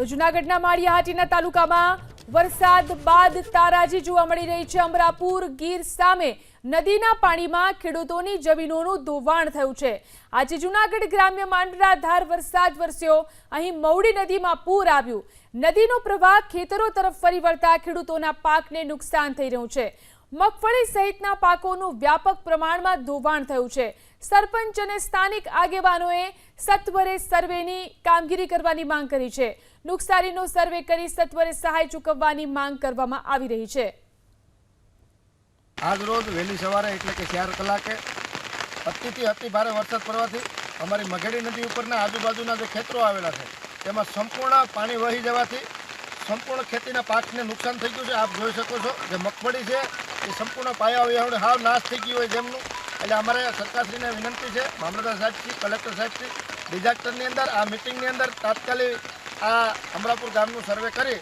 તો જૂનાગઢના માળિયાહાટીના તાલુકામાં વરસાદ બાદ તારાજી જોવા મળી રહી છે. અમરાપુર ગીર સામે નદીના પાણીમાં ખેડૂતોની જમીનોનું ધોવાણ થયું છે. આજે જૂનાગઢ ગ્રામ્ય માંડરાધાર વરસાદ વરસ્યો. અહીં મૌડી નદીમાં પૂર આવ્યું. નદીનો પ્રવાહ ખેતરો તરફ ફરી વળતા ખેડૂતોના પાકને નુકસાન થઈ રહ્યું છે. મગફળી સહિતના પાકોનું વ્યાપક પ્રમાણમાં ધોવાણ થયું છે. સરપંચ અને સ્થાનિક આગેવાનોએ સત્વરે સર્વેની કામગીરી કરવાની માંગ કરી છે. નુકસાનીનો સર્વે કરી સત્વરે સહાય ચૂકવવાની માંગ કરવામાં આવી રહી છે. આજ રોજ વહેલી સવારે એટલે કે ચાર કલાકે અતિથી અતિ ભારે વરસાદ પડવાથી અમારી મઘેડી નદી ઉપરના આજુબાજુના જે ખેતરો આવેલા છે, તેમાં સંપૂર્ણ પાણી વહી જવાથી સંપૂર્ણ ખેતીના પાકને નુકસાન થઈ ગયું છે. આપ જોઈ શકો છો, જે મગફળી છે, એ સંપૂર્ણ પાયા હોય હાવ નાશ થઈ ગયું હોય જેમનું. એટલે અમારે સરકારશ્રીને વિનંતી છે મામલતદાર સાહેબશ્રી કલેક્ટર સાહેબશ્રી ડિઝાસ્ટરની અંદર, આ મિટિંગની અંદર તાત્કાલિક આ અમરાપુર ગામનું સર્વે કરી